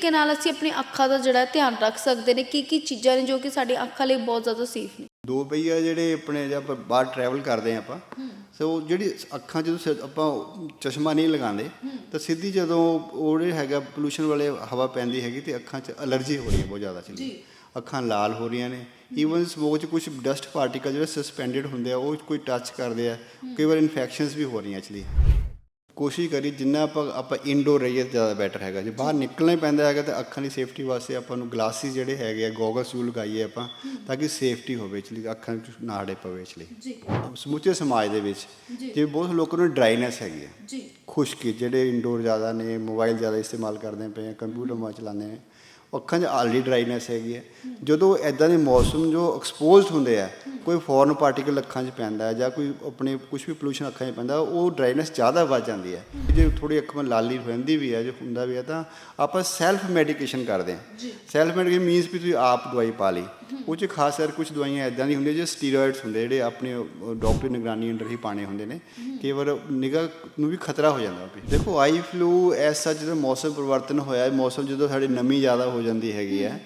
ਤਰੀਕੇ ਨਾਲ ਅਸੀਂ ਆਪਣੀ ਅੱਖਾਂ ਦਾ ਜਿਹੜਾ ਧਿਆਨ ਰੱਖ ਸਕਦੇ ਨੇ ਕੀ ਕੀ ਚੀਜ਼ਾਂ ਨੇ ਜੋ ਕਿ ਸਾਡੀ ਅੱਖਾਂ ਲਈ ਬਹੁਤ ਜ਼ਿਆਦਾ ਸੇਫ ਨੇ? ਦੋ ਪਹੀਆ ਜਿਹੜੇ ਆਪਣੇ ਜੇ ਆਪਾਂ ਬਾਹਰ ਟਰੈਵਲ ਕਰਦੇ ਹਾਂ ਆਪਾਂ ਸੋ ਜਿਹੜੀ ਅੱਖਾਂ ਜਦੋਂ ਆਪਾਂ ਚਸ਼ਮਾ ਨਹੀਂ ਲਗਾਉਂਦੇ ਤਾਂ ਸਿੱਧੀ ਜਦੋਂ ਉਹਦੇ ਹੈਗਾ ਪੋਲੂਸ਼ਨ ਵਾਲੇ ਹਵਾ ਪੈਂਦੀ ਹੈਗੀ ਤੇ ਅੱਖਾਂ 'ਚ ਅਲਰਜੀ ਹੋ ਰਹੀ ਹੈ ਬਹੁਤ ਜ਼ਿਆਦਾ ਚਲੀ ਅੱਖਾਂ ਲਾਲ ਹੋ ਰਹੀਆਂ ਨੇ ਈਵਨ ਸਮੋਕ 'ਚ ਕੁਝ ਡਸਟ ਪਾਰਟੀਕਲ ਜਿਹੜੇ ਸਸਪੈਂਡਡ ਹੁੰਦੇ ਆ ਉਹ ਕੋਈ ਟੱਚ ਕਰਦੇ ਆ ਕਈ ਵਾਰ ਇਨਫੈਕਸ਼ਨਸ ਵੀ ਹੋ ਰਹੀਆਂ ਐਕਚੁਅਲੀ ਕੋਸ਼ਿਸ਼ ਕਰੀ ਜਿੰਨਾ ਆਪਾਂ ਆਪਾਂ ਇਨਡੋਰ ਰਹੀਏ ਤਾਂ ਜ਼ਿਆਦਾ ਬੈਟਰ ਹੈਗਾ। ਜੇ ਬਾਹਰ ਨਿਕਲਣਾ ਹੀ ਪੈਂਦਾ ਹੈਗਾ ਤਾਂ ਅੱਖਾਂ ਦੀ ਸੇਫਟੀ ਵਾਸਤੇ ਆਪਾਂ ਨੂੰ ਗਲਾਸਿਸ ਜਿਹੜੇ ਹੈਗੇ ਆ ਗੋਗਲਸ ਵੀ ਲਗਾਈਏ ਆਪਾਂ ਤਾਂ ਕਿ ਸੇਫਟੀ ਹੋਵੇ ਐਕਚੁਅਲੀ ਅੱਖਾਂ ਵਿੱਚ ਨਾ ਅੜੇ ਪਵੇ ਐਕਚੁਅਲੀ ਜੀ। ਸਮੁੱਚੇ ਸਮਾਜ ਦੇ ਵਿੱਚ ਜਿਵੇਂ ਬਹੁਤ ਲੋਕਾਂ ਨੂੰ ਡਰਾਈਨੈਸ ਹੈਗੀ ਹੈ ਜੀ। ਖੁਸ਼ਕੀ ਜਿਹੜੇ ਇਨਡੋਰ ਜ਼ਿਆਦਾ ਨੇ ਮੋਬਾਈਲ ਜ਼ਿਆਦਾ ਇਸਤੇਮਾਲ ਕਰਦੇ ਪਏ ਆ ਕੰਪਿਊਟਰ ਮਾ ਚਲਾਉਂਦੇ ਨੇ ਅੱਖਾਂ 'ਚ ਆਲਰੇਡੀ ਡਰਾਈਨੈਸ ਹੈਗੀ ਹੈ। ਜਦੋਂ ਐਦਾਂ ਦੇ ਮੌਸਮ ਜੋ ਐਕਸਪੋਜ਼ਡ ਹੁੰਦੇ ਆ ਕੋਈ ਫੋਰਨ ਪਾਰਟੀਕਲ ਅੱਖਾਂ 'ਚ ਪੈਂਦਾ ਹੈ ਜਾਂ ਕੋਈ ਆਪਣੇ ਕੁਝ ਵੀ ਪੋਲੂਸ਼ਨ ਅੱਖਾਂ 'ਚ ਪੈਂਦਾ ਉਹ ਡਰਾਈਨੈਸ ਜ਼ਿਆਦਾ ਵੱਧ ਜਾਂਦੀ ਹੈ। ਜੇ ਥੋੜੀ ਅੱਖਾਂ ਲਾਲੀ ਰਹਿੰਦੀ ਵੀ ਹੈ ਜੋ ਹੁੰਦਾ ਵੀ ਹੈ ਤਾਂ ਆਪਾਂ ਸੈਲਫ ਮੈਡੀਕੇਸ਼ਨ ਕਰਦੇ ਹਾਂ। ਸੈਲਫ ਮੈਡੀਕੇਸ਼ਨ ਮੀਨਸ ਵੀ ਤੁਸੀਂ ਆਪ ਦਵਾਈ ਪਾ ਲਈ। ਉਹ 'ਚ ਖਾਸ ਕਰ ਕੁਝ ਦਵਾਈਆਂ ਐਦਾਂ ਦੀ ਹੁੰਦੀਆਂ ਜੋ ਸਟੀਰੋਇਡਸ ਹੁੰਦੇ ਜਿਹੜੇ ਆਪਣੇ ਡਾਕਟਰ ਨਿਗਰਾਨੀ ਅੰਡਰ ਹੀ ਪਾਣੇ ਹੁੰਦੇ ਨੇ। ਕਈ ਵਾਰ ਨਿਗਾਹ ਨੂੰ ਵੀ ਖਤਰਾ ਹੋ ਜਾਂਦਾ ਵੀ। ਦੇਖੋ ਆਈ ਫਲੂ ਐਸਾ ਜਦੋਂ ਮੌਸਮ ਪਰਿਵਰਤਨ ਹੋਇਆ ਹੈ ਮੌਸਮ ਜਦੋਂ ਸਾਡੇ ਨਮੀ ਜ਼ਿਆਦਾ ਹੋ ਜਾਂਦੀ ਹੈਗੀ ਹੈ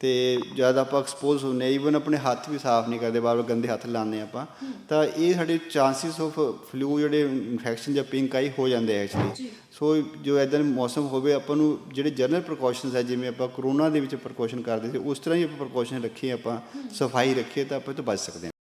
ਤੇ ਜਦ ਆਪਾਂ ਐਕਸਪੋਜ਼ ਹੁੰਨੇ ਈਵਨ ਆਪਣੇ ਹੱਥ ਵੀ ਸਾਫ਼ ਨਹੀਂ ਕਰਦੇ ਬਾਰ ਗੰਦੇ ਹੱਥ ਲਾਉਂਦੇ ਆਪਾਂ ਤਾਂ ਇਹ ਸਾਡੇ ਚਾਂਸਿਸ ਆਫ ਫਲੂ ਜਿਹੜੇ ਇਨਫੈਕਸ਼ਨ ਜਾਂ ਪਿੰਕ ਆਈ ਹੋ ਜਾਂਦੇ ਆ ਐਕਚੁਅਲੀ ਸੋ ਜੋ ਇਦਾਂ ਮੌਸਮ ਹੋਵੇ ਆਪਾਂ ਨੂੰ ਜਿਹੜੇ ਜਨਰਲ ਪ੍ਰੀਕਾਸ਼ਨਸ ਹੈ ਜਿਵੇਂ ਆਪਾਂ ਕਰੋਨਾ ਦੇ ਵਿੱਚ ਪ੍ਰੀਕਾਸ਼ਨ ਕਰਦੇ ਸੀ ਉਸ ਤਰ੍ਹਾਂ ਹੀ ਆਪਾਂ ਪ੍ਰੀਕਾਸ਼ਨ ਰੱਖੀਏ ਆਪਾਂ ਸਫ਼ਾਈ ਰੱਖੀਏ ਤਾਂ ਆਪਾਂ ਤੋਂ ਬਚ ਸਕਦੇ ਹਾਂ।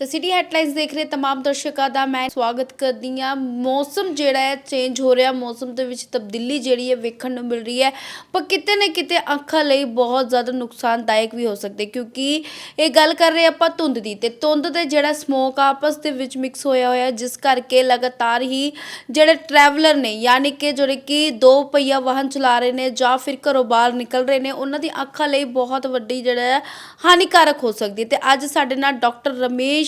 ਤਾਂ ਸਿਟੀ ਹੈਡਲਾਈਨਸ ਦੇਖ ਰਹੇ तमाम ਦਰਸ਼ਕਾਂ ਦਾ ਮੈਂ ਸਵਾਗਤ ਕਰਦੀ ਹਾਂ ਮੌਸਮ ਜਿਹੜਾ ਹੈ ਚੇਂਜ ਹੋ ਰਿਹਾ ਮੌਸਮ ਦੇ ਵਿੱਚ ਤਬਦੀਲੀ ਜਿਹੜੀ ਹੈ ਵੇਖਣ ਨੂੰ ਮਿਲ ਰਹੀ ਹੈ ਪਰ ਕਿਤੇ ਨਾ ਕਿਤੇ ਅੱਖਾਂ ਲਈ ਬਹੁਤ ਜ਼ਿਆਦਾ ਨੁਕਸਾਨਦਾਇਕ ਵੀ ਹੋ ਸਕਦੇ ਕਿਉਂਕਿ ਇਹ ਗੱਲ ਕਰ ਰਹੇ ਆਪਾਂ ਧੁੰਦ ਦੀ ਤੇ ਧੁੰਦ ਦੇ ਜਿਹੜਾ ਸਮੋਕ ਆਪਸ ਦੇ ਵਿੱਚ ਮਿਕਸ ਹੋਇਆ ਹੋਇਆ ਜਿਸ ਕਰਕੇ ਲਗਾਤਾਰ ਹੀ ਜਿਹੜੇ ਟਰੈਵਲਰ ਨੇ ਯਾਨੀ ਕਿ ਜਿਹੜੇ ਕਿ ਦੋ ਪਹੀਆ ਵਾਹਨ ਚਲਾ ਰਹੇ ਨੇ ਜਾਂ ਫਿਰ ਘਰੋਂ ਬਾਹਰ ਨਿਕਲ ਰਹੇ ਨੇ ਉਹਨਾਂ ਦੀ ਅੱਖਾਂ ਲਈ ਬਹੁਤ ਵੱਡੀ ਜਿਹੜਾ ਹੈ ਹਾਨੀਕਾਰਕ ਹੋ ਸਕਦੀ ਹੈ ਤੇ ਅੱਜ ਸਾਡੇ ਨਾਲ ਡਾਕਟਰ ਰਮੇਸ਼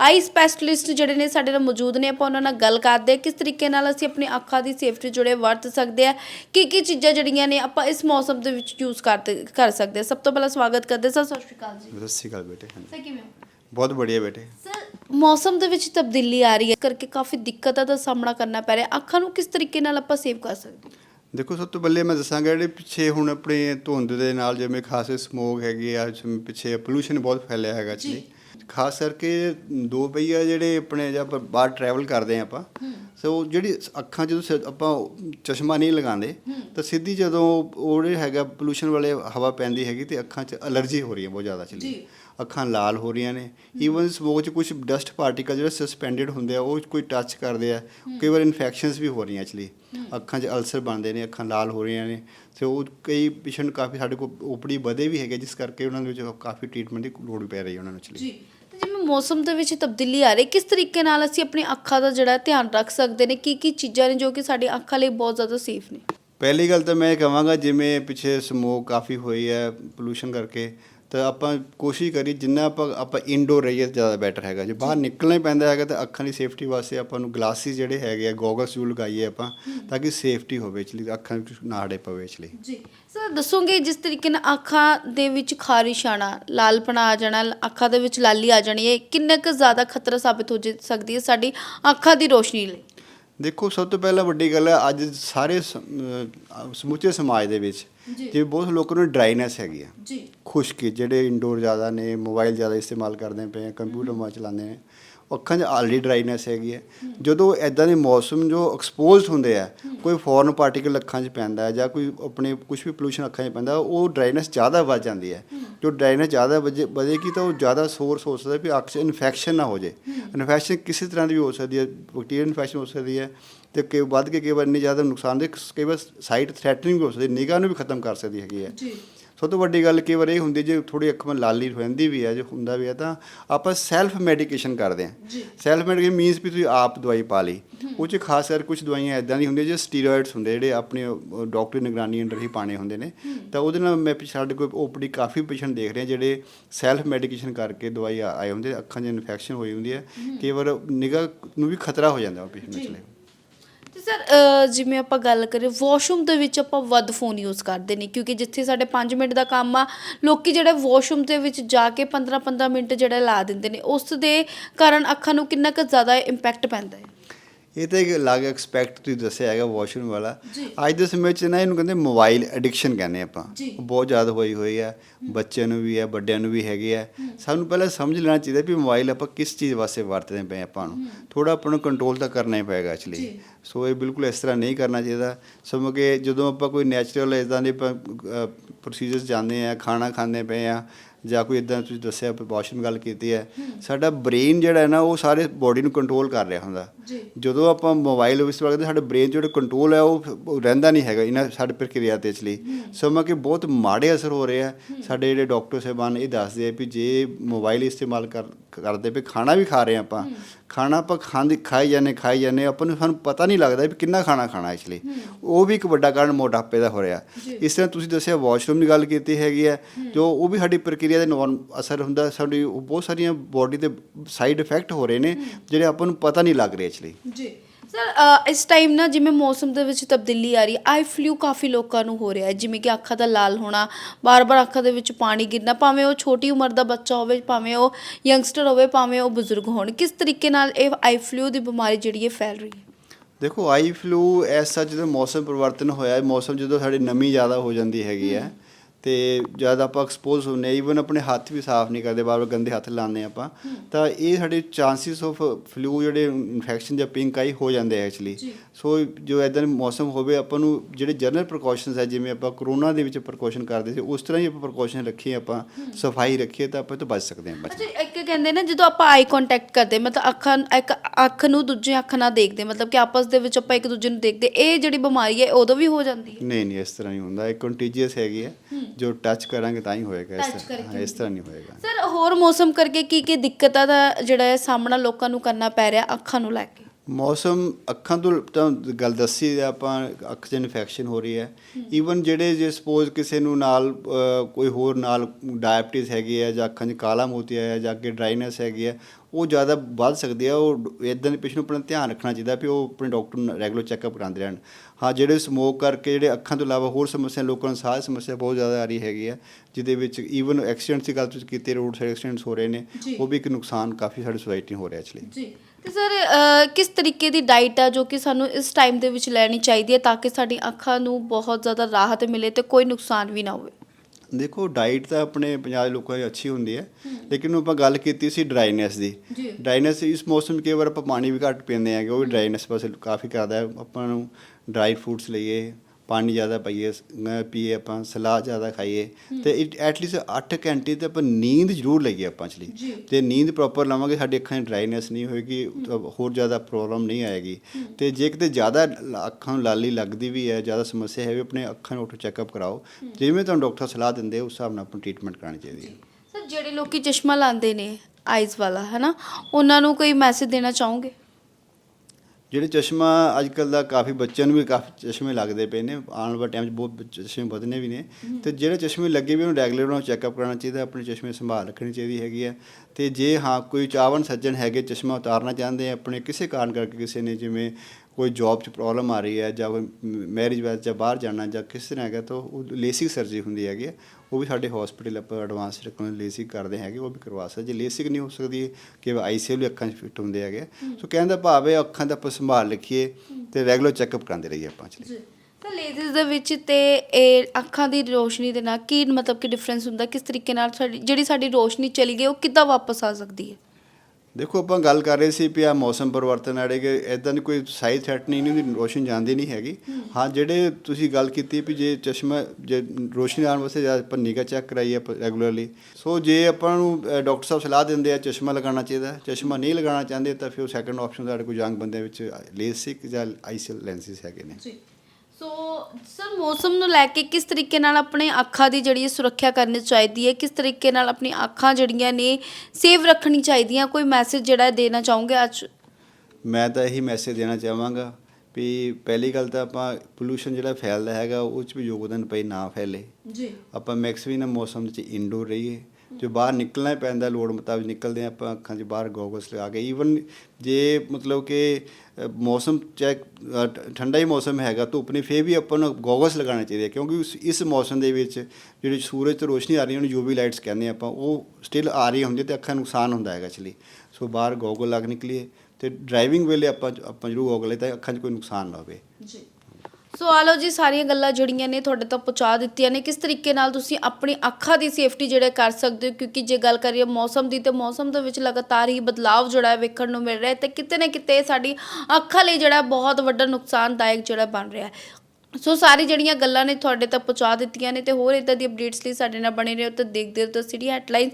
ਆਈ ਸਪੈਸ਼ਲਿਸਟ ਜਿਹੜੇ ਨੇ ਸਾਡੇ ਨਾਲ ਮੌਜੂਦ ਨੇ ਆਪਾਂ ਉਹਨਾਂ ਨਾਲ ਗੱਲ ਕਰਦੇ ਹਾਂ। ਕਿਸ ਤਰੀਕੇ ਨਾਲ ਅਸੀਂ ਆਪਣੀ ਅੱਖਾਂ ਦੀ ਸੇਫਟੀ ਜੁੜੇ ਵਰਤ ਸਕਦੇ ਆ ਕੀ ਕੀ ਚੀਜ਼ਾਂ ਜਿਹੜੀਆਂ ਨੇ ਆਪਾਂ ਇਸ ਮੌਸਮ ਦੇ ਵਿੱਚ ਯੂਜ਼ ਕਰਦੇ ਕਰ ਸਕਦੇ ਹਾਂ? ਸਭ ਤੋਂ ਪਹਿਲਾਂ ਸਵਾਗਤ ਕਰਦੇ ਸਰ ਸਤਿ ਸ਼੍ਰੀ ਅਕਾਲ ਜੀ। ਸਤਿ ਸ਼੍ਰੀ ਅਕਾਲ ਬੇਟੇ। ਸਰ ਕਿਵੇਂ ਹੋ? ਬਹੁਤ ਬੜੀਆ ਬੇਟੇ। ਸਰ ਮੌਸਮ ਦੇ ਵਿੱਚ ਤਬਦੀਲੀ ਆ ਰਹੀ ਹੈ ਕਰਕੇ ਕਾਫੀ ਦਿੱਕਤਾਂ ਦਾ ਸਾਹਮਣਾ ਕਰਨਾ ਪੈ ਰਿਹਾ। ਅੱਖਾਂ ਨੂੰ ਕਿਸ ਤਰੀਕੇ ਨਾਲ ਆਪਾਂ ਸੇਵ ਕਰ ਸਕਦੇ ਹਾਂ? ਦੇਖੋ ਸਭ ਤੋਂ ਪਹਿਲੇ ਮੈਂ ਦੱਸਾਂਗਾ ਜਿਹੜੇ ਪਿੱਛੇ ਹੁਣ ਆਪਣੇ ਧੁੰਦ ਦੇ ਨਾਲ ਜਿਵੇਂ ਖਾਸ ਸਮੋਗ ਹੈਗੀ ਆ ਜਿਵੇਂ ਪਿੱਛੇ ਪੋਲੂਸ਼ਨ ਬਹੁਤ ਫੈਲਿਆ ਹੈਗਾ ਜੀ। ਖਾਸ ਕਰਕੇ ਦੋ ਪਹੀਆ ਜਿਹੜੇ ਆਪਣੇ ਜਾਂ ਬਾਹਰ ਟਰੈਵਲ ਕਰਦੇ ਆਪਾਂ ਸੋ ਜਿਹੜੀ ਅੱਖਾਂ ਜਦੋਂ ਆਪਾਂ ਚਸ਼ਮਾ ਨਹੀਂ ਲਗਾਉਂਦੇ ਤਾਂ ਸਿੱਧੀ ਜਦੋਂ ਉਹਦੇ ਹੈਗਾ ਪੋਲੂਸ਼ਨ ਵਾਲੇ ਹਵਾ ਪੈਂਦੀ ਹੈਗੀ ਤੇ ਅੱਖਾਂ 'ਚ ਅਲਰਜੀ ਹੋ ਰਹੀ ਹੈ ਬਹੁਤ ਜ਼ਿਆਦਾ ਚਲੀ ਅੱਖਾਂ ਲਾਲ ਹੋ ਰਹੀਆਂ ਨੇ। ਈਵਨ ਸਮੋਕ 'ਚ ਕੁਝ ਡਸਟ ਪਾਰਟੀਕਲ ਜਿਹੜੇ ਸਸਪੈਂਡਡ ਹੁੰਦੇ ਆ ਉਹ ਕੋਈ ਟੱਚ ਕਰਦੇ ਆ। ਕਈ ਵਾਰ ਇਨਫੈਕਸ਼ਨਸ ਵੀ ਹੋ ਰਹੀਆਂ ਐਕਚੁਅਲੀ ਅੱਖਾਂ 'ਚ ਅਲਸਰ ਬਣਦੇ ਨੇ ਅੱਖਾਂ ਲਾਲ ਹੋ ਰਹੀਆਂ ਨੇ ਤੇ ਉਹ ਕਈ ਪੇਸ਼ੈਂਟ ਕਾਫੀ ਸਾਡੇ ਕੋਲ ਓਪੜੀ ਵਧੇ ਵੀ ਹੈਗੇ ਜਿਸ ਕਰਕੇ ਉਹਨਾਂ ਦੇ ਵਿੱਚ ਕਾਫੀ ਟ੍ਰੀਟਮੈਂਟ ਦੀ ਲੋੜ ਪੈ ਰਹੀ ਹੈ ਉਹਨਾਂ ਨੂੰ ਐਕਚੁਅਲੀ ਜੀ ਤੇ ਜਿਵੇਂ ਮੌਸਮ ਦੇ ਵਿੱਚ ਤਬਦੀਲੀ ਆ ਰਹੀ ਕਿਸ ਤਰੀਕੇ ਨਾਲ ਅਸੀਂ ਆਪਣੀ ਅੱਖਾਂ ਦਾ ਜਿਹੜਾ ਧਿਆਨ ਰੱਖ ਸਕਦੇ ਨੇ ਕੀ ਕੀ ਚੀਜ਼ਾਂ ਨੇ ਜੋ ਕਿ ਸਾਡੀ ਅੱਖਾਂ ਲਈ ਬਹੁਤ ਜ਼ਿਆਦਾ ਸੇਫ ਨੇ? ਪਹਿਲੀ ਗੱਲ ਤਾਂ ਮੈਂ ਇਹ ਕਹਾਂਗਾ ਜਿਵੇਂ ਪਿੱਛੇ ਸਮੋਕ ਕਾਫੀ ਹੋਈ ਹੈ ਪੋਲੂਸ਼ਨ ਕਰਕੇ ਤਾਂ ਆਪਾਂ ਕੋਸ਼ਿਸ਼ ਕਰੀ ਜਿੰਨਾ ਆਪਾਂ ਆਪਾਂ ਇਨਡੋਰ ਰਹੀਏ ਜ਼ਿਆਦਾ ਬੈਟਰ ਹੈਗਾ। ਜੇ ਬਾਹਰ ਨਿਕਲਣਾ ਹੀ ਪੈਂਦਾ ਹੈਗਾ ਤਾਂ ਅੱਖਾਂ ਦੀ ਸੇਫਟੀ ਵਾਸਤੇ ਆਪਾਂ ਨੂੰ ਗਲਾਸਿਸ ਜਿਹੜੇ ਹੈਗੇ ਆ ਗੋਗਲਸ ਵੀ ਲਗਾਈਏ ਆਪਾਂ ਤਾਂ ਕਿ ਸੇਫਟੀ ਹੋਵੇ ਐਕਚੁਅਲੀ ਅੱਖਾਂ ਵਿੱਚ ਨਾ ਅੜੇ ਪਵੇ ਐਕਚੁਅਲੀ ਜੀ। ਸਰ ਦੱਸੋਗੇ ਜਿਸ ਤਰੀਕੇ ਨਾਲ ਅੱਖਾਂ ਦੇ ਵਿੱਚ ਖਾਰਿਸ਼ ਆਣਾ ਲਾਲਪਣਾ ਆ ਜਾਣਾ ਅੱਖਾਂ ਦੇ ਵਿੱਚ ਲਾਲੀ ਆ ਜਾਣੀ ਹੈ ਕਿੰਨਾ ਕੁ ਜ਼ਿਆਦਾ ਖਤਰਾ ਸਾਬਿਤ ਹੋ ਜੇ- ਸਕਦੀ ਹੈ ਸਾਡੀ ਅੱਖਾਂ ਦੀ ਰੋਸ਼ਨੀ ਲਈ? ਦੇਖੋ ਸਭ ਤੋਂ ਪਹਿਲਾਂ ਵੱਡੀ ਗੱਲ ਹੈ ਅੱਜ ਸਾਰੇ ਸਮੁੱਚੇ ਸਮਾਜ ਦੇ ਵਿੱਚ ਜਿਵੇਂ ਬਹੁਤ ਲੋਕਾਂ ਨੂੰ ਡਰਾਈਨੈਸ ਹੈਗੀ ਆ। ਜੀ। ਖੁਸ਼ਕੀ ਜਿਹੜੇ ਇਨਡੋਰ ਜ਼ਿਆਦਾ ਨੇ ਮੋਬਾਈਲ ਜ਼ਿਆਦਾ ਇਸਤੇਮਾਲ ਕਰਦੇ ਪਏ ਆ ਕੰਪਿਊਟਰ ਮਾ ਚਲਾਉਂਦੇ ਨੇ ਅੱਖਾਂ 'ਚ ਆਲਰੇਡੀ ਡਰਾਈਨੈਸ ਹੈਗੀ ਹੈ ਜਦੋਂ ਐਦਾਂ ਦੇ ਮੌਸਮ ਜੋ ਐਕਸਪੋਜ਼ਡ ਹੁੰਦੇ ਆ ਕੋਈ ਫੋਰਨ ਪਾਰਟੀਕਲ ਅੱਖਾਂ 'ਚ ਪੈਂਦਾ ਹੈ ਜਾਂ ਕੋਈ ਆਪਣੇ ਕੁਝ ਵੀ ਪੋਲੂਸ਼ਨ ਅੱਖਾਂ 'ਚ ਪੈਂਦਾ ਉਹ ਡਰਾਈਨੈਸ ਜ਼ਿਆਦਾ ਵੱਧ ਜਾਂਦੀ ਹੈ। ਜੋ ਡਰਾਈਨੈਸ ਜ਼ਿਆਦਾ ਵਧੇ ਵਧੇਗੀ ਤਾਂ ਉਹ ਜ਼ਿਆਦਾ ਸੋਰਸ ਹੋ ਸਕਦਾ ਵੀ ਅੱਖ 'ਚ ਇਨਫੈਕਸ਼ਨ ਨਾ ਹੋ ਜੇ ਇਨਫੈਕਸ਼ਨ ਕਿਸੇ ਤਰ੍ਹਾਂ ਦੀ ਵੀ ਹੋ ਸਕਦੀ ਹੈ ਬੈਕਟੀਰੀਅਲ ਇਨਫੈਕਸ਼ਨ ਹੋ ਸਕਦੀ ਹੈ ਤੇ ਕਿ ਵੱਧ ਕੇ ਕਈ ਵਾਰ ਇੰਨੀ ਜ਼ਿਆਦਾ ਨੁਕਸਾਨਦੇ ਕਈ ਵਾਰ ਸਾਈਡ ਥ੍ਰੈਟਨਿੰਗ ਹੋ ਸਕਦੀ ਨਿਗਾਹ ਨੂੰ ਵੀ ਖਤਮ ਕਰ ਸਕਦੀ ਹੈਗੀ ਹੈ। ਜੀ। ਸਭ ਤੋਂ ਵੱਡੀ ਗੱਲ ਕਈ ਵਾਰ ਇਹ ਹੁੰਦੀ ਜੇ ਥੋੜੀ ਅੱਖ ਮੇ ਲਾਲੀ ਰਹਿੰਦੀ ਵੀ ਹੈ ਜੇ ਹੁੰਦਾ ਵੀ ਹੈ ਤਾਂ ਆਪਾਂ ਸੈਲਫ ਮੈਡੀਕੇਸ਼ਨ ਕਰਦੇ ਹਾਂ। ਸੈਲਫ ਮੈਡੀਕੇਸ਼ਨ ਮੀਨਸ ਵੀ ਤੁਸੀਂ ਆਪ ਦਵਾਈ ਪਾ ਲਈ। ਉਹ 'ਚ ਖਾਸ ਕਰ ਕੁਝ ਦਵਾਈਆਂ ਐਦਾਂ ਦੀ ਹੁੰਦੀਆਂ ਜੇ ਸਟੀਰੋਇਡਸ ਹੁੰਦੇ ਜਿਹੜੇ ਆਪਣੇ ਡਾਕਟਰ ਨਿਗਰਾਨੀ ਅੰਡਰ ਹੀ ਪਾਣੇ ਹੁੰਦੇ ਨੇ। ਤਾਂ ਉਹਦੇ ਨਾਲ ਮੈਂ ਸਾਡੇ ਕੋਲ ਓਪੀਡੀ ਕਾਫੀ ਪੇਸ਼ੈਂਟ ਦੇਖ ਰਹੇ ਹਾਂ ਜਿਹੜੇ ਸੈਲਫ ਮੈਡੀਕੇਸ਼ਨ ਕਰਕੇ ਦਵਾਈ ਆਏ ਹੁੰਦੇ ਅੱਖਾਂ 'ਚ ਇਨਫੈਕਸ਼ਨ ਹੋਈ ਹੁੰਦੀ ਹੈ। ਕਈ ਵਾਰ ਨਿਗਾਹ ਨੂੰ ਵੀ ਖਤਰਾ ਹੋ ਜਾਂਦਾ ਉਹ ਪੇਸ਼ੈਂਟ ਲਈ। ਤੇ ਸਰ ਜਿਵੇਂ ਆਪਾਂ ਗੱਲ ਕਰੀਏ ਵਾਸ਼ਰੂਮ ਦੇ ਵਿੱਚ ਆਪਾਂ ਵੱਧ ਫੋਨ ਯੂਜ਼ ਕਰਦੇ ਨੇ, ਕਿਉਂਕਿ ਜਿੱਥੇ ਸਾਡੇ 5 ਮਿੰਟ ਦਾ ਕੰਮ ਆ, ਲੋਕੀ ਜਿਹੜੇ ਵਾਸ਼ਰੂਮ ਦੇ ਵਿੱਚ ਜਾ ਕੇ 15-15 ਮਿੰਟ ਜਿਹੜਾ ਲਾ ਦਿੰਦੇ ਨੇ, ਉਸ ਦੇ ਕਾਰਨ ਅੱਖਾਂ ਨੂੰ ਕਿੰਨਾ ਕੁ ਜ਼ਿਆਦਾ ਇੰਪੈਕਟ ਪੈਂਦਾ ਹੈ? ਇਹ ਤਾਂ ਇੱਕ ਅਲੱਗ ਐਕਸਪੈਕਟ ਤੁਸੀਂ ਦੱਸਿਆ ਹੈਗਾ ਵਾਸ਼ਰੂਮ ਵਾਲਾ। ਅੱਜ ਦੇ ਸਮੇਂ 'ਚ ਨਾ ਇਹਨੂੰ ਕਹਿੰਦੇ ਮੋਬਾਈਲ ਐਡਿਕਸ਼ਨ ਕਹਿੰਦੇ ਆਪਾਂ। ਬਹੁਤ ਜ਼ਿਆਦਾ ਹੋਈ ਹੋਈ ਹੈ। ਬੱਚਿਆਂ ਨੂੰ ਵੀ ਹੈ ਵੱਡਿਆਂ ਨੂੰ ਵੀ ਹੈਗੀ ਹੈ। ਸਾਨੂੰ ਪਹਿਲਾਂ ਸਮਝ ਲੈਣਾ ਚਾਹੀਦਾ ਵੀ ਮੋਬਾਈਲ ਆਪਾਂ ਕਿਸ ਚੀਜ਼ ਵਾਸਤੇ ਵਰਤਦੇ ਪਏ ਆਪਾਂ ਨੂੰ। ਥੋੜਾ ਆਪਾਂ ਨੂੰ ਕੰਟਰੋਲ ਤਾਂ ਕਰਨਾ ਹੀ ਪਏਗਾ ਐਕਚੁਅਲੀ। ਸੋ ਇਹ ਬਿਲਕੁਲ ਇਸ ਤਰ੍ਹਾਂ ਨਹੀਂ ਕਰਨਾ ਚਾਹੀਦਾ। ਸਗੋਂ ਕਿ ਜਦੋਂ ਆਪਾਂ ਕੋਈ ਨੈਚੁਰਲ ਇਦਾਂ ਦੇ ਪ੍ਰੋਸੀਜਰਸ ਜਾਂਦੇ ਆ ਖਾਣਾ ਖਾਂਦੇ ਪਏ ਆ ਜਾਂ ਕੋਈ ਇਦਾਂ ਤੁਸੀਂ ਦੱਸਿਆ ਵਾਸ਼ਰੂਮ ਗੱਲ ਕੀਤੀ ਹੈ ਸਾਡਾ ਬ੍ਰੇਨ ਜਿਹੜਾ ਹੈ ਨਾ ਉਹ ਸਾਰੇ ਬੋਡੀ ਨੂੰ ਕੰਟਰੋਲ ਕਰ ਰਿਹਾ ਹੁੰਦਾ। ਜੀ। ਜਦੋਂ ਆਪਾਂ ਮੋਬਾਈਲ ਇਸਤੇਮਾਲ ਕਰਦੇ ਸਾਡੇ ਬ੍ਰੇਨ ਜਿਹੜਾ ਕੰਟਰੋਲ ਹੈ ਉਹ ਰਹਿੰਦਾ ਨਹੀਂ ਹੈਗਾ ਇਹਨਾਂ ਸਾਡੇ ਪ੍ਰਕਿਰਿਆ ਤੇ ਇਸ ਲਈ। ਸਮਾਂ ਕਿ ਬਹੁਤ ਮਾੜੇ ਅਸਰ ਹੋ ਰਹੇ ਆ। ਸਾਡੇ ਜਿਹੜੇ ਡਾਕਟਰ ਸਾਹਿਬਾਨ ਇਹ ਦੱਸਦੇ ਆ ਵੀ ਜੇ ਮੋਬਾਈਲ ਇਸਤੇਮਾਲ ਕਰ ਕਰਦੇ ਪਏ ਖਾਣਾ ਵੀ ਖਾ ਰਹੇ ਆਪਾਂ। ਖਾਣਾ ਆਪਾਂ ਖਾਂਦੇ ਖਾਈ ਜਾਂਦੇ ਖਾਈ ਜਾਂਦੇ ਆਪਾਂ ਨੂੰ ਸਾਨੂੰ ਪਤਾ ਨਹੀਂ ਲੱਗਦਾ ਵੀ ਕਿੰਨਾ ਖਾਣਾ ਖਾਣਾ ਐਕਚੁਅਲੀ ਉਹ ਵੀ ਇੱਕ ਵੱਡਾ ਕਾਰਨ ਮੋਟਾਪੇ ਦਾ ਹੋ ਰਿਹਾ। ਇਸ ਤਰ੍ਹਾਂ ਤੁਸੀਂ ਦੱਸਿਆ ਵਾਸ਼ਰੂਮ ਦੀ ਗੱਲ ਕੀਤੀ ਹੈਗੀ ਹੈ। ਜੋ ਉਹ ਵੀ ਸਾਡੀ ਪ੍ਰਕਿਰਿਆ ਦੇ ਨੌਨ ਅਸਰ ਹੁੰਦਾ ਸਾਡੀ ਉਹ ਬਹੁਤ ਸਾਰੀਆਂ ਬੋਡੀ ਤੇ ਸਾਈਡ ਇਫੈਕਟ ਹੋ ਰਹੇ ਨੇ ਜਿਹੜੇ ਆਪਾਂ ਨੂੰ ਪਤਾ ਨਹੀਂ ਲੱਗ ਰਹੇ ਐਕਚੁਅਲੀ ਜੀ। ਸਰ ਇਸ ਟਾਈਮ ਨਾ ਜਿਵੇਂ ਮੌਸਮ ਦੇ ਵਿੱਚ ਤਬਦੀਲੀ ਆ ਰਹੀ ਹੈ ਆਈ ਫਲੂ ਕਾਫੀ ਲੋਕਾਂ ਨੂੰ ਹੋ ਰਿਹਾ ਹੈ। ਜਿਵੇਂ ਕਿ ਅੱਖਾਂ ਦਾ ਲਾਲ ਹੋਣਾ, ਬਾਰ-ਬਾਰ ਅੱਖਾਂ ਦੇ ਵਿੱਚ ਪਾਣੀ ਗਿਰਨਾ, ਭਾਵੇਂ ਉਹ ਛੋਟੀ ਉਮਰ ਦਾ ਬੱਚਾ ਹੋਵੇ, ਭਾਵੇਂ ਉਹ ਯੰਗਸਟਰ ਹੋਵੇ, ਭਾਵੇਂ ਉਹ ਬਜ਼ੁਰਗ ਹੋਣ। ਕਿਸ ਤਰੀਕੇ ਨਾਲ ਇਹ ਆਈ ਫਲੂ ਦੀ ਬਿਮਾਰੀ ਜਿਹੜੀ ਹੈ ਫੈਲ ਰਹੀ ਹੈ? ਦੇਖੋ ਆਈ ਫਲੂ ਐਸਾ ਜਦੋਂ ਮੌਸਮ ਪਰਿਵਰਤਨ ਹੋਇਆ ਹੈ ਮੌਸਮ ਜਦੋਂ ਸਾਡੀ ਨਮੀ ਜ਼ਿਆਦਾ ਹੋ ਜਾਂਦੀ ਹੈਗੀ ਹੈ ਤੇ ਜਦ ਆਪਾਂ ਐਕਸਪੋਜ਼ ਹੁੰਨੇ ਈਵਨ ਆਪਣੇ ਹੱਥ ਵੀ ਸਾਫ਼ ਨਹੀਂ ਕਰਦੇ ਬਾਰ-ਬਾਰ ਗੰਦੇ ਹੱਥ ਲਾਉਂਦੇ ਆਪਾਂ ਤਾਂ ਇਹ ਸਾਡੇ ਚਾਂਸਸ ਆਫ ਫਲੂ ਜਿਹੜੇ ਇਨਫੈਕਸ਼ਨ ਜਾਂ ਪਿੰਕ ਆਈ ਹੋ ਜਾਂਦੇ ਐਕਚੁਅਲੀ। ਸੋ ਜੋ। ਇਦਾਂ ਦੇ ਮੌਸਮ ਹੋਵੇ ਆਪਾਂ ਨੂੰ ਜਿਹੜੇ ਜਨਰਲ ਪ੍ਰੀਕਾਸ਼ਨਸ ਹੈ ਜਿਵੇਂ ਆਪਾਂ ਕਰੋਨਾ ਦੇ ਵਿੱਚ ਪ੍ਰੀਕਾਸ਼ਨ ਕਰਦੇ ਸੀ ਉਸ ਤਰ੍ਹਾਂ ਹੀ ਆਪਾਂ ਪ੍ਰੀਕਾਸ਼ਨ ਰੱਖੀਏ ਆਪਾਂ ਸਫ਼ਾਈ ਰੱਖੀਏ ਤਾਂ ਆਪਾਂ ਤੋਂ ਬਚ ਸਕਦੇ ਹਾਂ ਬਚ। ਅੱਛਾ ਇੱਕ ਕਹਿੰਦੇ ਨੇ ਜਦੋਂ ਆਪਾਂ ਆਈ ਕੰਟੈਕਟ ਕਰਦੇ ਮਤਲਬ ਅੱਖਾਂ ਇੱਕ ਅੱਖ ਨੂੰ ਦੂਜੀ ਅੱਖ ਨਾਲ ਦੇਖਦੇ ਮਤਲਬ ਕਿ ਆਪਸ ਦੇ ਵਿੱਚ ਆਪਾਂ ਇੱਕ ਦੂਜੇ ਨੂੰ ਦੇਖਦੇ ਇਹ ਜਿਹੜੀ ਬਿਮਾਰੀ ਹੈ ਉਦੋਂ ਵੀ ਹੋ ਜਾਂਦੀ ਹੈ? ਨਹੀਂ ਨਹੀਂ ਇਸ ਤਰ੍ਹਾਂ ਨਹੀਂ ਹੁੰਦਾ ਇਹ ਕੰਟੀਜੀਅਸ ਹੈਗੀ ਹੈ। ਜੋ ਟੱਚ ਕਰਾਂਗੇ ਤਾਂ ਹੀ ਹੋਏਗਾ ਇਸ ਤਰ੍ਹਾਂ ਇਸ ਤਰ੍ਹਾਂ ਨਹੀਂ ਹੋਏਗਾ। ਸਰ ਹੋਰ ਮੌਸਮ ਕਰਕੇ ਕੀ ਕੀ ਦਿੱਕਤਾਂ ਦਾ ਜਿਹੜਾ ਹੈ ਸਾਹਮਣਾ ਲੋਕਾਂ ਨੂੰ ਕਰਨਾ ਪੈ ਰਿਹਾ ਅੱਖਾਂ ਨੂੰ ਲੈ ਕੇ? ਮੌਸਮ ਅੱਖਾਂ ਤੋਂ ਤਾਂ ਗੱਲ ਦੱਸੀ ਆਪਾਂ ਅੱਖ 'ਚ ਇਨਫੈਕਸ਼ਨ ਹੋ ਰਹੀ ਹੈ। ਈਵਨ ਜਿਹੜੇ ਜੇ ਸਪੋਜ਼ ਕਿਸੇ ਨੂੰ ਨਾਲ ਕੋਈ ਹੋਰ ਨਾਲ ਡਾਇਬਟੀਜ਼ ਹੈਗੀ ਹੈ ਜਾਂ ਅੱਖਾਂ 'ਚ ਕਾਲਾ ਮੋਤੀਆ ਹੈ ਜਾਂ ਅੱਗੇ ਡਰਾਈਨੈਸ ਹੈਗੀ ਹੈ ਉਹ ਜ਼ਿਆਦਾ ਵੱਧ ਸਕਦੀ ਹੈ ਉਹ ਇਦਾਂ ਦੇ ਪੇਸ਼ੈਂਟ ਨੂੰ ਆਪਣਾ ਧਿਆਨ ਰੱਖਣਾ ਚਾਹੀਦਾ ਵੀ ਉਹ ਆਪਣੇ ਡਾਕਟਰ ਨੂੰ ਰੈਗੂਲਰ ਚੈੱਕਅਪ ਕਰਾਉਂਦੇ ਰਹਿਣ। ਹਾਂ ਜਿਹੜੇ ਸਮੋਕ ਕਰਕੇ ਜਿਹੜੇ ਅੱਖਾਂ ਤੋਂ ਇਲਾਵਾ ਹੋਰ ਸਮੱਸਿਆ ਲੋਕਾਂ ਨੂੰ ਸਾਹ ਸਮੱਸਿਆ ਬਹੁਤ ਜ਼ਿਆਦਾ ਆ ਰਹੀ ਹੈਗੀ ਹੈ ਜਿਹਦੇ ਵਿੱਚ ਈਵਨ ਐਕਸੀਡੈਂਟਸ ਦੀ ਗੱਲ ਤੁਸੀਂ ਕੀਤੀ ਰੋਡ ਸਾਈਡ ਐਕਸੀਡੈਂਟਸ ਹੋ ਰਹੇ ਨੇ। ਉਹ ਵੀ ਇੱਕ ਨੁਕਸਾਨ ਕਾਫੀ ਸਾਡੀ ਸੁਸਾਇਟੀ ਨੂੰ ਹੋ ਰਿਹਾ ਐਕਚੁਅਲੀ ਜੀ। ਤੇ ਸਰ ਕਿਸ ਤਰੀਕੇ ਦੀ ਡਾਈਟ ਆ ਜੋ ਕਿ ਸਾਨੂੰ ਇਸ ਟਾਈਮ ਦੇ ਵਿੱਚ ਲੈਣੀ ਚਾਹੀਦੀ ਹੈ ਤਾਂ ਕਿ ਸਾਡੀ ਅੱਖਾਂ ਨੂੰ ਬਹੁਤ ਜ਼ਿਆਦਾ ਰਾਹਤ ਮਿਲੇ ਤੇ ਕੋਈ ਨੁਕਸਾਨ ਵੀ ਨਾ ਹੋਵੇ? ਦੇਖੋ ਡਾਈਟ ਤਾਂ ਆਪਣੇ ਪੰਜਾਬ ਦੇ ਲੋਕਾਂ ਦੀ ਅੱਛੀ ਹੁੰਦੀ ਹੈ ਲੇਕਿਨ ਉਹ ਆਪਾਂ ਗੱਲ ਕੀਤੀ ਸੀ ਡਰਾਈਨੈਸ ਦੀ। ਡਰਾਈਨੈਸ ਇਸ ਮੌਸਮ ਕਈ ਵਾਰ ਆਪਾਂ ਪਾਣੀ ਵੀ ਘੱਟ ਪੀਂਦੇ ਹੈਗੇ ਉਹ ਵੀ ਡਰਾਈਨੈਸ ਪਾਸੇ ਕਾਫੀ ਕਰਦਾ ਹੈ ਆਪਾਂ ਨੂੰ ਡਰਾਈ ਫਰੂਟਸ ਲਈਏ ਪਾਣੀ ਜ਼ਿਆਦਾ ਸ- ਪੀਏ ਆਪਾਂ ਸਲਾਦ ਜ਼ਿਆਦਾ ਖਾਈਏ ਤੇ ਐਟਲੀਸਟ 8 ਘੰਟੇ ਤੇ ਆਪਾਂ ਨੀਂਦ ਜ਼ਰੂਰ ਲਈਏ ਆਪਾਂ। ਚਲੀ ਤੇ ਨੀਂਦ ਪ੍ਰੋਪਰ ਲਵਾਂਗੇ ਸਾਡੀ ਅੱਖਾਂ 'ਚ ਡਰਾਈਨੈਸ ਨਹੀਂ ਹੋਏਗੀ ਹੋਰ ਜ਼ਿਆਦਾ ਪ੍ਰੋਬਲਮ ਨਹੀਂ ਆਏਗੀ। ਤੇ ਜੇ ਕਿਤੇ ਜ਼ਿਆਦਾ ਅੱਖਾਂ ਨੂੰ ਲਾਲੀ ਲੱਗਦੀ ਵੀ ਹੈ ਜ਼ਿਆਦਾ ਸਮੱਸਿਆ ਹੈ ਵੀ ਆਪਣੇ ਅੱਖਾਂ ਨੂੰ ਆਟੋ ਚੈੱਕਅਪ ਕਰਾਓ। ਜਿਵੇਂ ਤੁਹਾਨੂੰ ਡਾਕਟਰ ਸਲਾਹ ਦਿੰਦੇ ਉਸ ਹਿਸਾਬ ਨਾਲ ਆਪਣੀ ਟ੍ਰੀਟਮੈਂਟ ਕਰਾਉਣੀ ਚਾਹੀਦੀ ਹੈ। ਸਰ ਜਿਹੜੇ ਲੋਕੀ ਚਸ਼ਮਾ ਲਾਉਂਦੇ ਨੇ ਆਈਜ਼ ਵਾਲਾ ਹੈ ਨਾ ਉਹਨਾਂ ਨੂੰ ਕੋਈ ਮੈਸੇਜ ਦੇਣਾ ਚਾਹੋਗੇ? ਜਿਹੜੇ ਚਸ਼ਮਾ ਅੱਜ ਕੱਲ ਦਾ ਕਾਫੀ ਬੱਚਿਆਂ ਨੂੰ ਵੀ ਕਾਫੀ ਚਸ਼ਮੇ ਲੱਗਦੇ ਪਏ ਨੇ ਆਉਣ ਵਾਲੇ ਟਾਈਮ 'ਚ ਬਹੁਤ ਚਸ਼ਮੇ ਵਧਨੇ ਵੀ ਨੇ। ਤੇ ਜਿਹੜੇ ਚਸ਼ਮੇ ਲੱਗੇ ਵੀ ਉਹਨੂੰ ਰੈਗੂਲਰ ਉਹਨੂੰ ਚੈੱਕਅਪ ਕਰਾਉਣਾ ਚਾਹੀਦਾ ਆਪਣੇ ਚਸ਼ਮੇ ਸੰਭਾਲ ਰੱਖਣੀ ਚਾਹੀਦੀ ਹੈਗੀ ਹੈ ਤੇ ਜੇ ਹਾਂ ਕੋਈ ਚਾਹਵਨ ਸੱਜਣ ਹੈਗੇ ਚਸ਼ਮਾ ਉਤਾਰਨਾ ਚਾਹੁੰਦੇ ਆ ਆਪਣੇ ਕਿਸੇ ਕਾਰਨ ਕਰਕੇ ਕਿਸੇ ਨੇ ਜਿਵੇਂ ਕੋਈ ਜੌਬ 'ਚ ਪ੍ਰੋਬਲਮ ਆ ਰਹੀ ਹੈ ਜਾਂ ਕੋਈ ਮੈਰਿਜ ਵਾਸਤੇ ਜਾਂ ਬਾਹਰ ਜਾਣਾ ਜਾਂ ਕਿਸ ਤਰ੍ਹਾਂ ਹੈਗਾ ਤਾਂ ਉਹ ਲੇਸਿਕ ਸਰਜਰੀ ਹੁੰਦੀ ਹੈਗੀ ਉਹ ਵੀ ਸਾਡੇ ਹਸਪੀਟਲ ਆਪਾਂ ਐਡਵਾਂਸ ਰੱਖਣ ਲੇਸਿਕ ਕਰਦੇ ਹੈਗੇ ਉਹ ਵੀ ਕਰਵਾ ਸਕਦੇ ਜੇ ਲੇਸਿਕ ਨਹੀਂ ਹੋ ਸਕਦੀ ਕਿ ਆਈਸੀਯੂ ਲਈ ਅੱਖਾਂ 'ਚ ਫਿੱਟ ਹੁੰਦੇ ਹੈਗੇ ਸੋ ਕਹਿਣ ਦਾ ਭਾਵ ਹੈ ਅੱਖਾਂ ਦਾ ਆਪਾਂ ਸੰਭਾਲ ਰੱਖੀਏ ਤੇ ਰੈਗੂਲਰ ਚੈੱਕਅਪ ਕਰਾਉਂਦੇ ਰਹੀਏ ਆਪਾਂ। ਜੀ। ਤਾਂ ਲੇਜ਼ਰਸ ਦੇ ਵਿੱਚ ਤੇ ਇਹ ਅੱਖਾਂ ਦੀ ਰੋਸ਼ਨੀ ਦੇ ਨਾਲ ਕੀ ਮਤਲਬ ਕਿ ਡਿਫਰੈਂਸ ਹੁੰਦਾ? ਕਿਸ ਤਰੀਕੇ ਨਾਲ ਸਾਡੀ ਜਿਹੜੀ ਸਾਡੀ ਰੋਸ਼ਨੀ ਚਲੀ ਗਈ ਉਹ ਕਿੱਦਾਂ ਵਾਪਸ ਆ ਸਕਦੀ ਹੈ? ਦੇਖੋ ਆਪਾਂ ਗੱਲ ਕਰ ਰਹੇ ਸੀ ਵੀ ਆ ਮੌਸਮ ਪਰਿਵਰਤਨ ਆੜੇ ਕਿ ਇਦਾਂ ਦੀ ਕੋਈ ਸਾਈਡ ਥ੍ਰੈਟ ਨਹੀਂ ਨਹੀਂ ਰੋਸ਼ਨੀ ਜਾਂਦੀ ਨਹੀਂ ਹੈਗੀ। ਹਾਂ ਜਿਹੜੇ ਤੁਸੀਂ ਗੱਲ ਕੀਤੀ ਵੀ ਜੇ ਚਸ਼ਮਾ ਜੇ ਰੋਸ਼ਨੀ ਆਉਣ ਵਾਸਤੇ ਜਾਂ ਆਪਾਂ ਨਿਗਾ ਚੈੱਕ ਕਰਾਈਏ ਰੈਗੂਲਰਲੀ ਸੋ ਜੇ ਆਪਾਂ ਨੂੰ ਡਾਕਟਰ ਸਾਹਿਬ ਸਲਾਹ ਦਿੰਦੇ ਆ ਚਸ਼ਮਾ ਲਗਾਉਣਾ ਚਾਹੀਦਾ ਚਸ਼ਮਾ ਨਹੀਂ ਲਗਾਉਣਾ ਚਾਹੁੰਦੇ ਤਾਂ ਫਿਰ ਸੈਕੰਡ ਆਪਸ਼ਨ ਸਾਡੇ ਕੋਲ ਯੰਗ ਬੰਦਿਆਂ ਵਿੱਚ ਲੇਸਿਕ ਜਾਂ ਆਈਸਲ ਲੈਂਸਿਸ ਹੈਗੇ ਨੇ। ਜੀ। ਸੋ ਸਰ ਮੌਸਮ ਨੂੰ ਲੈ ਕੇ ਕਿਸ ਤਰੀਕੇ ਨਾਲ ਆਪਣੇ ਅੱਖਾਂ ਦੀ ਜਿਹੜੀ ਸੁਰੱਖਿਆ ਕਰਨੀ ਚਾਹੀਦੀ ਹੈ? ਕਿਸ ਤਰੀਕੇ ਨਾਲ ਆਪਣੀ ਅੱਖਾਂ ਜਿਹੜੀਆਂ ਨੇ ਸੇਵ ਰੱਖਣੀ ਚਾਹੀਦੀਆਂ ਕੋਈ ਮੈਸੇਜ ਜਿਹੜਾ ਦੇਣਾ ਚਾਹੋਗੇ ਅੱਜ? ਮੈਂ ਤਾਂ ਇਹੀ ਮੈਸੇਜ ਦੇਣਾ ਚਾਹਾਂਗਾ ਵੀ ਪਹਿਲੀ ਗੱਲ ਤਾਂ ਆਪਾਂ ਪੋਲੂਸ਼ਨ ਜਿਹੜਾ ਫੈਲਦਾ ਹੈਗਾ ਉਹ 'ਚ ਵੀ ਯੋਗਦਾਨ ਪਈ ਨਾ ਫੈਲੇ। ਜੀ। ਆਪਾਂ ਮੈਕਸਿਮਮ ਮੌਸਮ 'ਚ ਇਨਡੋਰ ਰਹੀਏ। ਜੋ ਬਾਹਰ ਨਿਕਲਣਾ ਹੀ ਪੈਂਦਾ ਲੋੜ ਮੁਤਾਬਿਕ ਨਿਕਲਦੇ ਹਾਂ ਆਪਾਂ ਅੱਖਾਂ 'ਚ ਬਾਹਰ ਗੋਗਲਸ ਲਗਾ ਕੇ ਈਵਨ ਜੇ ਮਤਲਬ ਕਿ ਅ, ਮੌਸਮ ਚੈੱਕ ਠੰਡਾ ਹੀ ਮੌਸਮ ਹੈਗਾ ਧੁੱਪ ਨਹੀਂ ਫੇਰ ਵੀ ਆਪਾਂ ਨੂੰ ਗੋਗਲਸ ਲਗਾਉਣੇ ਚਾਹੀਦੇ ਕਿਉਂਕਿ ਉਸ- ਇਸ ਮੌਸਮ ਦੇ ਵਿੱਚ ਜਿਹੜੀ ਸੂਰਜ ਤੋਂ ਰੋਸ਼ਨੀ ਆ ਰਹੀ ਹੈ ਉਹਨੂੰ ਯੂਵੀ ਲਾਈਟਸ ਕਹਿੰਦੇ ਆਪਾਂ ਉਹ ਸਟਿਲ ਆ ਰਹੀ ਹੁੰਦੀ ਤੇ ਅੱਖਾਂ ਨੂੰ ਨੁਕਸਾਨ ਹੁੰਦਾ ਹੈਗਾ ਐਕਚੁਅਲੀ ਸੋ ਬਾਹਰ ਗੋਗਲ ਲੱਗ ਨਿਕਲੀਏ ਤੇ ਡਰਾਈਵਿੰਗ ਵੇਲੇ ਆਪਾਂ ਆਪਾਂ ਜ਼ਰੂਰ ਗੋਗਲ ਤਾਂ ਅੱਖਾਂ 'ਚ ਕੋਈ ਨੁਕਸਾਨ ਨਾ ਹੋਵੇ। ਜੀ। ਸੋ ਆਲੋ ਜੀ, ਸਾਰੀਆਂ ਗੱਲਾਂ ਜਿਹੜੀਆਂ ਨੇ ਤੁਹਾਡੇ ਤੱਕ ਪਹੁੰਚਾ ਦਿੱਤੀਆਂ ਨੇ। ਕਿਸ ਤਰੀਕੇ ਨਾਲ ਤੁਸੀਂ ਆਪਣੀ ਅੱਖਾਂ ਦੀ ਸੇਫਟੀ ਜਿਹੜਾ ਕਰ ਸਕਦੇ ਹੋ? ਕਿਉਂਕਿ ਜੇ ਗੱਲ ਕਰੀਏ ਮੌਸਮ ਦੀ, ਤੇ ਮੌਸਮ ਦੇ ਵਿੱਚ ਲਗਾਤਾਰ ਹੀ ਬਦਲਾਵ ਜਿਹੜਾ ਹੈ ਵੇਖਣ ਨੂੰ ਮਿਲ ਰਿਹਾ ਹੈ, ਤੇ ਕਿਤੇ ਨਾ ਕਿਤੇ ਸਾਡੀ ਅੱਖਾਂ ਲਈ ਜਿਹੜਾ ਬਹੁਤ ਵੱਡਾ ਨੁਕਸਾਨਦਾਇਕ ਜਿਹੜਾ ਬਣ ਰਿਹਾ ਹੈ। ਸੋ ਸਾਰੀ ਜਿਹੜੀਆਂ ਗੱਲਾਂ ਨੇ ਤੁਹਾਡੇ ਤੱਕ ਪਹੁੰਚਾ ਦਿੱਤੀਆਂ ਨੇ, ਤੇ ਹੋਰ ਇਦਾਂ ਦੀ ਅਪਡੇਟਸ ਲਈ ਸਾਡੇ ਨਾਲ ਬਣੇ ਰਹੋ, ਤੇ ਦੇਖਦੇ ਰਹੋ ਤਾਂ ਸਿਟੀ ਹੈਡਲਾਈਨਸ